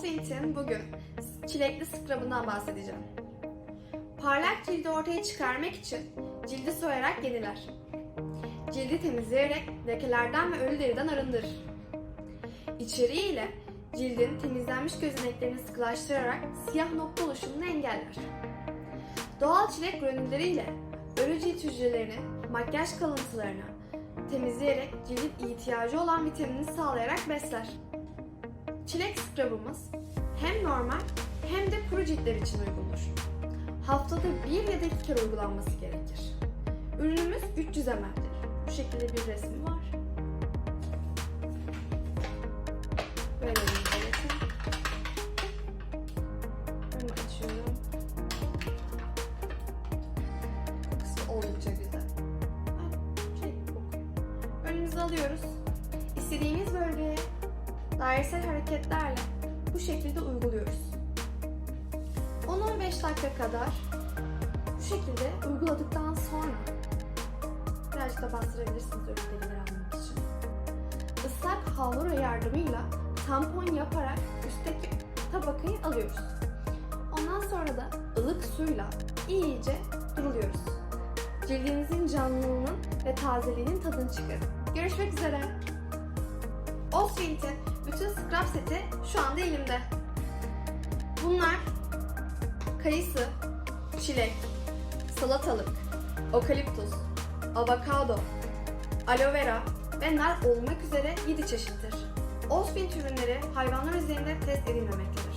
Oswint'in bugün çilekli scrub'ından bahsedeceğim. Parlak cildi ortaya çıkarmak için cildi soyarak yeniler. Cildi temizleyerek lekelerden ve ölü deriden arındırır. İçeriğiyle cildin temizlenmiş gözeneklerini sıkılaştırarak siyah nokta oluşumunu engeller. Doğal çilek granülleriyle ölü cilt hücrelerini, makyaj kalıntılarını temizleyerek cildin ihtiyacı olan vitamini sağlayarak besler. Çilek scrub'ımız hem normal hem de kuru ciltler için uygundur. Haftada bir ya da iki kere uygulanması gerekir. Ürünümüz 300 ml'dir. Bu şekilde bir resmi var. Böyle bir paletim. Önümü açıyorum. Kokusu oldukça güzel. Ah, şey. Önümüze alıyoruz. İstediğimiz bölgeye dairesel hareketlerle bu şekilde uyguluyoruz. 10-15 dakika kadar bu şekilde uyguladıktan sonra birazcık da bastırabilirsiniz öbürleri almak için. Islak havlu yardımıyla tampon yaparak üstteki tabakayı alıyoruz. Ondan sonra da ılık suyla iyice duruluyoruz. Cildinizin canlılığının ve tazeliğinin tadını çıkarın. Görüşmek üzere. Oswint'in bütün scrub seti şu anda elimde. Bunlar kayısı, çilek, salatalık, okaliptus, avokado, aloe vera ve nar olmak üzere 7 çeşittir. Oswint ürünleri hayvanlar üzerinde test edilmemektedir.